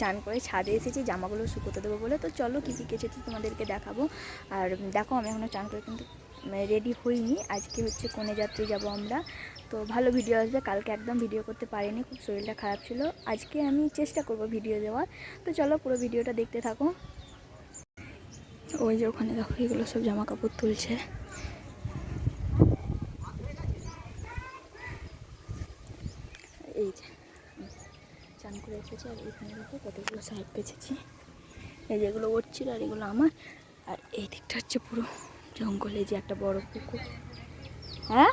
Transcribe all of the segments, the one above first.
চান করে ছাদে এসেছি, জামাগুলো শুকোতে দেবো বলে। তো চলো কী কী কেচেছি তোমাদেরকে দেখাবো। আর দেখো আমি এখনও চান করে কিন্তু রেডি হইনি। আজকে হচ্ছে কোনে যাত্রী যাব আমরা। তো ভালো ভিডিও আসবে। কালকে একদম ভিডিও করতে পারিনি, খুব শরীরটা খারাপ ছিল। আজকে আমি চেষ্টা করব ভিডিও দেওয়ার। তো চলো পুরো ভিডিওটা দেখতে থাকো। ওই যে ওখানে দেখো এগুলো সব জামা কাপড় তুলছে এই যে চান করে এসেছি আর এখানে দেখো কতগুলো সাইড পেঁচেছি এই যেগুলো ওর ছিল আর এগুলো আমার। আর এই দিকটা হচ্ছে পুরো জঙ্গলে যে একটা বড় পুকুর। হ্যাঁ?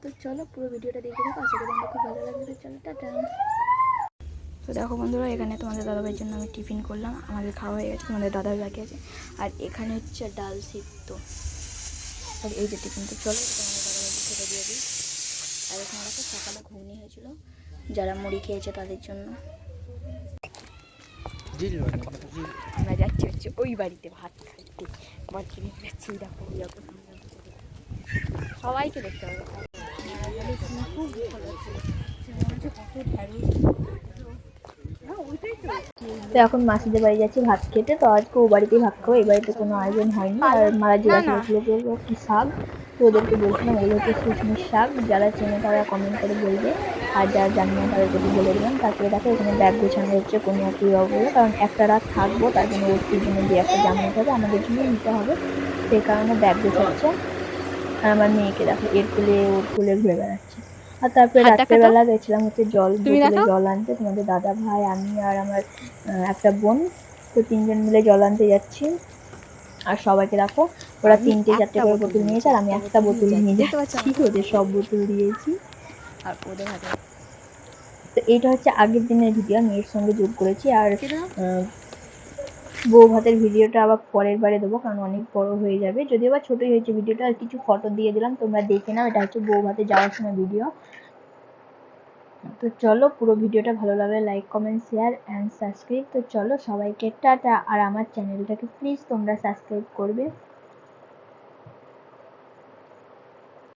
তো চলো পুরো ভিডিওটা দেখে দেখো আশা করি আমাকে খুব ভালো লাগবে। চলো, টাটা। তো দেখো বন্ধুরা, এখানে তোমাদের দাদাভাইয়ের জন্য আমি টিফিন করলাম। আমাদের খাওয়া হয়ে গেছে, তোমাদের দাদাভাই বাকি আছে। আর এখানে হচ্ছে ডাল সিদ্ধ। আর এই যে টিফিন তো চলো খেতে দিয়ে দিই। আর এখানে দেখো সকালে ঘুগনি হয়েছিল, যারা মুড়ি খেয়েছে তাদের জন্য। আমরা যাচ্ছি হচ্ছে ওই বাড়িতে ভাত খাইতে। আবার কিনে যাচ্ছি দেখো সবাইকে দেখতে হবে। খুব ভালো কত ঢ্যাঁড়স তো এখন মাসিদের বাড়ি যাচ্ছি ভাত খেতে। তো আজকে ও বাড়িতেই ভাত খাব। এই বাড়িতে কোনো আয়োজন হয়নি। আর মারা জিজ্ঞাসা করছিল যে কি শাক? তো ওদেরকে বলছিলাম ওগুলো হচ্ছে শুশনির শাক। যারা চেনে তারা কমেন্ট করে বলবে। আর যারা জানি না, তাদেরকে একটু বলে দিলাম। তারপরে দেখো, এখানে ব্যাগ গোছানো হচ্ছে, কোনো একটি বলে কারণ একটা রাত থাকব, তার জন্য ওর জন্য যে একটা জামা নিতে হবে, আমাদের জন্য নিতে হবে। সেই কারণে ব্যাগ গোছাচ্ছে। আর আমার মেয়েকে দেখো, এর কোলে, ওর কোলে ঘুরে বেড়াচ্ছে। আর তারপরে। রাত্রেবেলা গেছিলাম হচ্ছে জল। জল আনতে। তোমাদের দাদা ভাই আমি আর আমার একটা বোন। তো তিনজন মিলে জল আনতে যাচ্ছি। আর সবাইকে রাখো ওরা তিনটে চারটে করে বোতল নিয়েছে আর আমি একটা বোতল নিয়ে যাচ্ছি। ওদের সব বোতল দিয়েছি। আর ওদের হাতে। তো এইটা হচ্ছে আগের দিনের ভিডিও আমি এর সঙ্গে যোগ করেছি। আর বউ ভাতের ভিডিওটা আবার পরের বারে দেবো, কারণ অনেক বড় হয়ে যাবে। যদিও আবার ছোটোই হয়েছে ভিডিওটা, আর কিছু ফটো দিয়ে দিলাম, তোমরা দেখে নাও, এটা হচ্ছে বউ ভাতে যাওয়ার সময় ভিডিও তো চলো, পুরো ভিডিওটা ভালো লাগলে like comment share and subscribe তো চলো, সবাইকে টাটা। আর আমার চ্যানেলটাকে প্লিজ তোমরা সাবস্ক্রাইব করবে।